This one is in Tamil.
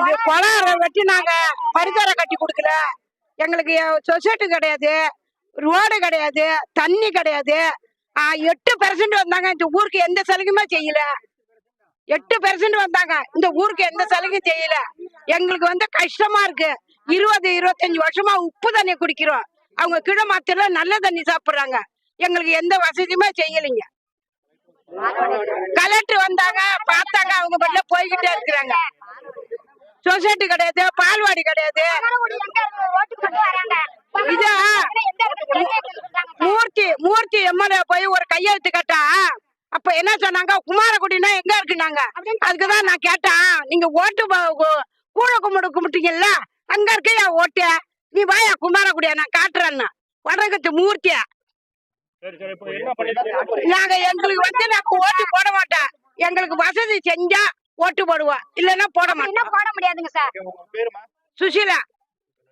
இது கொலாரை வெட்டி நாங்க பரிசரை கட்டி கொடுக்கல. எங்களுக்கு சொசைட்டி கிடையாது. ரோடு கிடையாது. தண்ணி கிடையாது. எட்டு பெர்சன்ட் வந்தாங்க. இந்த ஊருக்கு எந்த சலுகையுமே செய்யல. எட்டு பெர்சன்ட் வந்தாங்க. இந்த ஊருக்கு எந்த சலுகையும் செய்யல. எங்களுக்கு வந்து கஷ்டமா இருக்கு. இருபது இருபத்தஞ்சு வருஷமா உப்பு தண்ணி குடிக்கிறோம். அவங்க கிழ மாத்திர நல்ல தண்ணி சாப்பிடுறாங்க. எங்களுக்கு எந்த வசதியுமே செய்யலைங்க. கலெக்டர் வந்தாங்க பார்த்தாங்க. அவங்க பட்டில போய்கிட்டே இருக்கிறாங்க. சொசைட்டி கிடையாது பால்வாடி கிடையாது. இது? மூர்த்தி மூர்த்தி எம்எல்ஏ போய் ஒரு கையெழுத்து கேட்டா அப்ப என்ன சொன்னாங்க? குமாரகுடினா எங்க இருக்குனாங்க அதுக்குதான் நான் கேட்டேன். நீங்க ஓட்டு கூழ கும்பிடு கும்பிட்டீங்கல்ல அங்க இருக்க என் ஓட்டு. நீ வாயா குமாரகுடியா நான் காட்டுறேன்னு. வடகத்து மூர்த்தியா? நாங்க எங்களுக்கு வந்து நாங்க ஓட்டு போட மாட்டோம் எங்களுக்கு வசதி செஞ்சா ஓட்டு போடுவோம் இல்லைன்னா போட மாட்டோம் போட முடியாதுங்க சார்? உங்க பேருமா சுசீலா